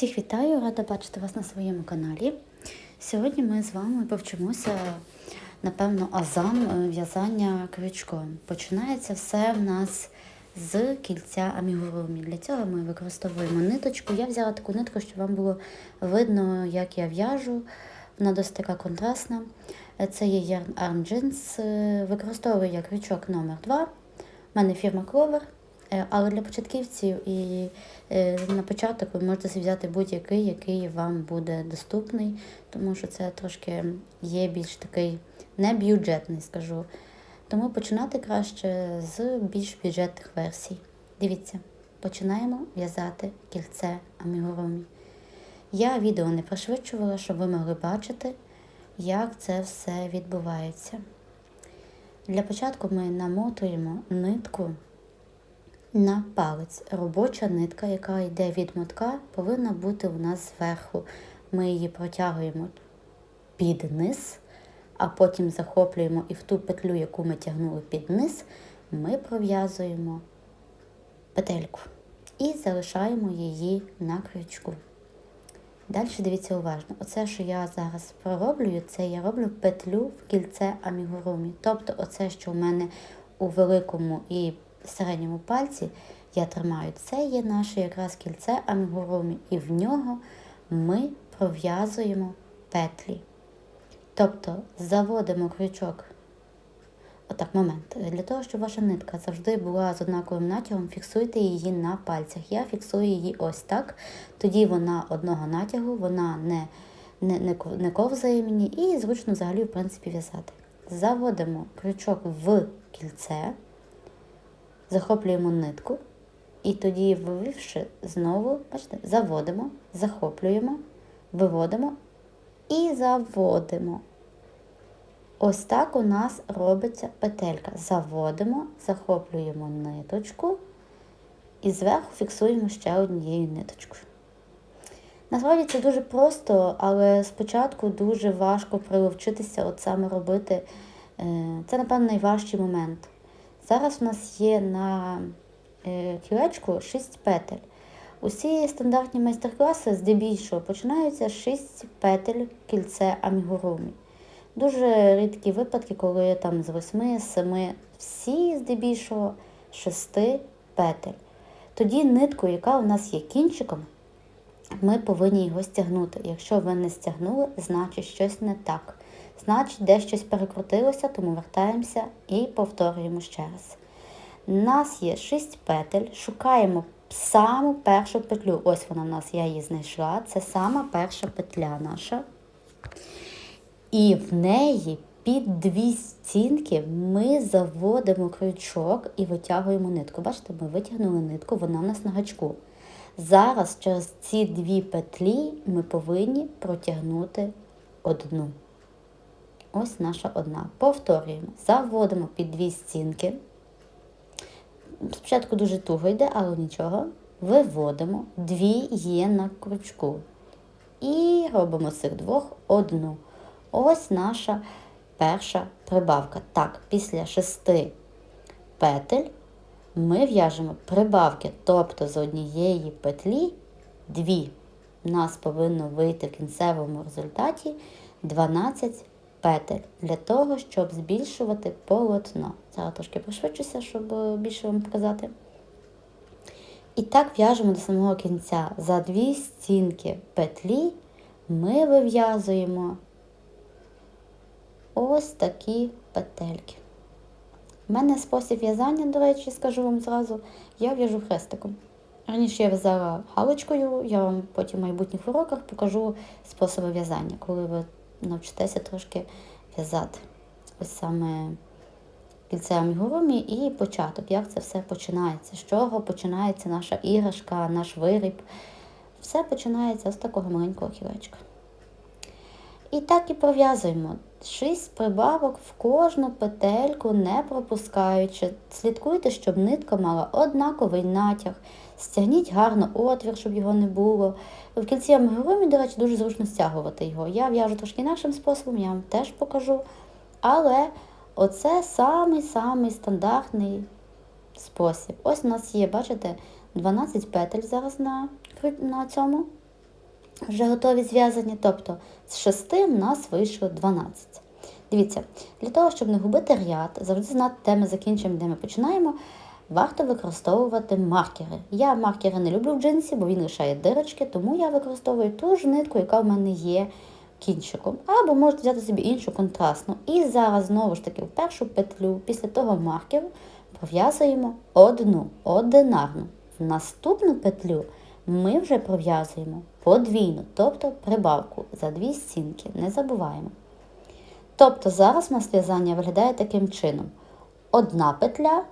Всіх вітаю, рада бачити вас на своєму каналі. Сьогодні ми з вами повчимося, напевно, азам е, в'язання крючком. Починається все в нас з кільця амігурумі. Для цього ми використовуємо ниточку. Я взяла таку нитку, щоб вам було видно, як я в'яжу. Вона досить така контрастна. Е, Це є Yarn Arm Jeans. Е, Використовую я крючок номер 2 У мене фірма Clover. Е, Але для початківців і е, на початок ви можете взяти будь-який, який вам буде доступний, тому що це трошки є більш такий не бюджетний, скажу. Тому починати краще з більш бюджетних версій. Дивіться, починаємо в'язати кільце амігурумі. Я відео не пришвидшувала, щоб ви могли бачити, як це все відбувається. Для початку ми намотуємо нитку на палець. Робоча нитка, яка йде від мотка, повинна бути у нас зверху. Ми її протягуємо під низ, а потім захоплюємо і в ту петлю, яку ми тягнули під низ, ми пров'язуємо петельку і залишаємо її на крючку. Далі дивіться уважно. Оце, що я зараз пророблюю, це я роблю петлю в кільце амігурумі. Тобто, оце, що в мене у великому і середньому пальці я тримаю, це є наше якраз кільце амігурумі, і в нього ми пров'язуємо петлі. Тобто заводимо крючок. Отак, момент. Для того, щоб ваша нитка завжди була з однаковим натягом, фіксуйте її на пальцях. Я фіксую її ось так. Тоді вона одного натягу, вона не, не, не, не ковзає мені і зручно взагалі, в принципі, в'язати. Заводимо крючок в кільце, захоплюємо нитку, і тоді, вивівши, знову, бачите, заводимо, захоплюємо, виводимо і заводимо. Ось так у нас робиться петелька. Заводимо, захоплюємо ниточку і зверху фіксуємо ще однією ниточкою. Насправді це дуже просто, але спочатку дуже важко приловчитися от саме робити. е, Це, напевно, найважчий момент. Зараз у нас є на кілечку 6 петель. Усі стандартні майстер-класи здебільшого починаються з 6 петель кільце амігурумі. Дуже рідкі випадки, коли там з 8, з 7, всі здебільшого 6 петель. Тоді нитку, яка у нас є кінчиком, ми повинні його стягнути. Якщо ви не стягнули, значить щось не так. Значить, де щось перекрутилося, тому вертаємося і повторюємо ще раз. У нас є 6 петель, шукаємо саму першу петлю. Ось вона в нас, я її знайшла. Це сама перша петля наша. І в неї під дві стінки ми заводимо крючок і витягуємо нитку. Бачите, ми витягнули нитку, вона в нас на гачку. Зараз через ці дві петлі ми повинні протягнути одну. Ось наша одна. Повторюємо. Заводимо під дві стінки. Спочатку дуже туго йде, але нічого. Виводимо, дві є на крючку. І робимо з цих двох одну. Ось наша перша прибавка. Так, після шести петель ми в'яжемо прибавки, тобто з однієї петлі дві. У нас повинно вийти в кінцевому результаті 12 петель для того, щоб збільшувати полотно. Зараз трошки пошвидшуся, щоб е, більше вам показати. І так в'яжемо до самого кінця. За дві стінки петлі ми вив'язуємо ось такі петельки. У мене спосіб в'язання, до речі, скажу вам зразу, я в'яжу хрестиком. Раніше я в'язала галочкою, я вам потім в майбутніх уроках покажу способи в'язання, коли ви навчитеся трошки в'язати. Ось саме кільце амігурумі і початок, як це все починається, з чого починається наша іграшка, наш виріб. Все починається з такого маленького кілечка. І так і пров'язуємо. Шість прибавок в кожну петельку, не пропускаючи. Слідкуйте, щоб нитка мала однаковий натяг. Стягніть гарно отвір, щоб його не було. В кінці амігурумі, до речі, дуже зручно стягувати його. Я в'яжу трошки інакшим способом, я вам теж покажу. Але оце самий-самий стандартний спосіб. Ось у нас є, бачите, 12 петель зараз на, на цьому. Вже готові зв'язані, тобто з 6 в нас вийшло 12. Дивіться, для того, щоб не губити ряд, завжди знати, де ми закінчимо, де ми починаємо, варто використовувати маркери. Я маркери не люблю в джинсі, бо він лишає дирочки, тому я використовую ту ж нитку, яка в мене є кінчиком. Або можете взяти собі іншу контрастну. І зараз знову ж таки в першу петлю після того маркеру пров'язуємо одну одинарну. В наступну петлю ми вже пров'язуємо подвійну, тобто прибавку за дві стінки. Не забуваємо. Тобто зараз у нас в'язання виглядає таким чином: одна петля,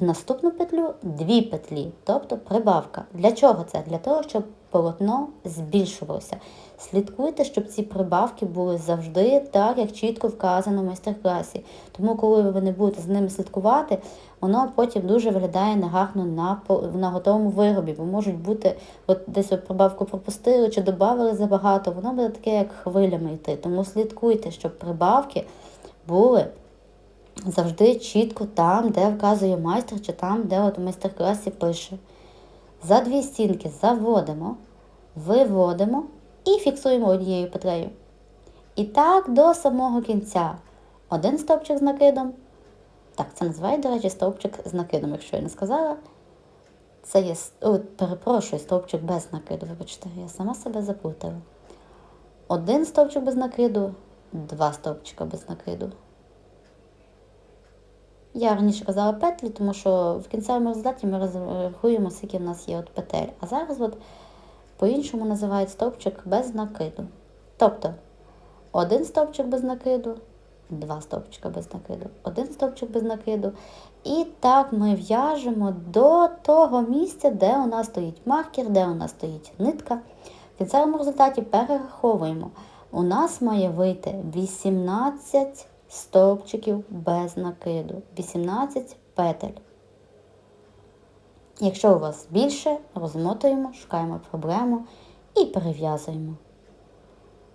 в наступну петлю дві петлі, тобто прибавка. Для чого це? Для того, щоб полотно збільшувалося. Слідкуйте, щоб ці прибавки були завжди так, як чітко вказано в майстер-класі. Тому, коли ви не будете з ними слідкувати, воно потім дуже виглядає негарно на, на готовому виробі, бо можуть бути, от десь от прибавку пропустили чи додали забагато, воно буде таке, як хвилями йти. Тому слідкуйте, щоб прибавки були завжди чітко там, де вказує майстер, чи там, де от у майстер-класі пише. За дві стінки заводимо, виводимо і фіксуємо однією петлею. І так до самого кінця. Один стовпчик з накидом. Так, це називають, до речі, стовпчик з накидом, якщо я не сказала. Це є, о, перепрошую, стовпчик без накиду, вибачте, я сама себе заплутала. Один стовпчик без накиду, два стовпчика без накиду. Я раніше казала петлі, тому що в кінцевому результаті ми розрахуємо, скільки в нас є от петель. А зараз от по-іншому називають стовпчик без накиду. Тобто один стовпчик без накиду, два стовпчика без накиду, один стовпчик без накиду. І так ми в'яжемо до того місця, де у нас стоїть маркер, де у нас стоїть нитка. В кінцевому результаті перераховуємо. У нас має вийти 18 стовпчиків без накиду, 18 петель. Якщо у вас більше, розмотуємо, шукаємо проблему і перев'язуємо.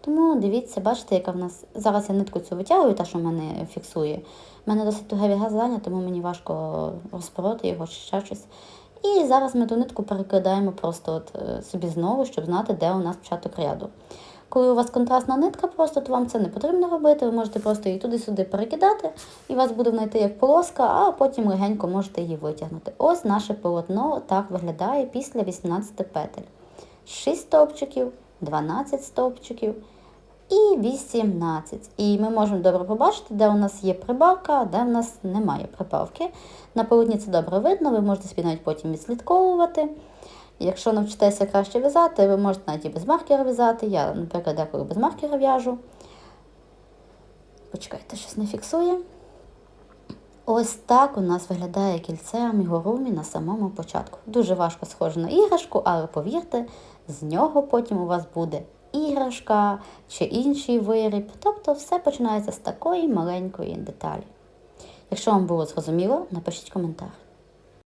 Тому дивіться, бачите, яка в нас. Зараз я нитку цю витягую, та, що в мене фіксує. У мене досить туге в'язання, тому мені важко розпороти його чи ще щось. І зараз ми ту нитку перекидаємо просто от, е, собі знову, щоб знати, де у нас початок ряду. Коли у вас контрастна нитка, просто то вам це не потрібно робити, ви можете просто її туди-сюди перекидати, і у вас буде знайти як полоска, а потім легенько можете її витягнути. Ось наше полотно так виглядає після 18 петель. 6 стовпчиків, 12 стовпчиків і 18. І ми можемо добре побачити, де у нас є прибавка, а де у нас немає прибавки. На полотні це добре видно, ви можете собі навіть потім відслідковувати. Якщо навчитеся краще в'язати, ви можете навіть і без маркера в'язати. Я, наприклад, деколи без маркера в'яжу. Почекайте, щось не фіксує. Ось так у нас виглядає кільце амігурумі на самому початку. Дуже важко схоже на іграшку, але повірте, з нього потім у вас буде іграшка чи інший виріб. Тобто все починається з такої маленької деталі. Якщо вам було зрозуміло, напишіть коментар.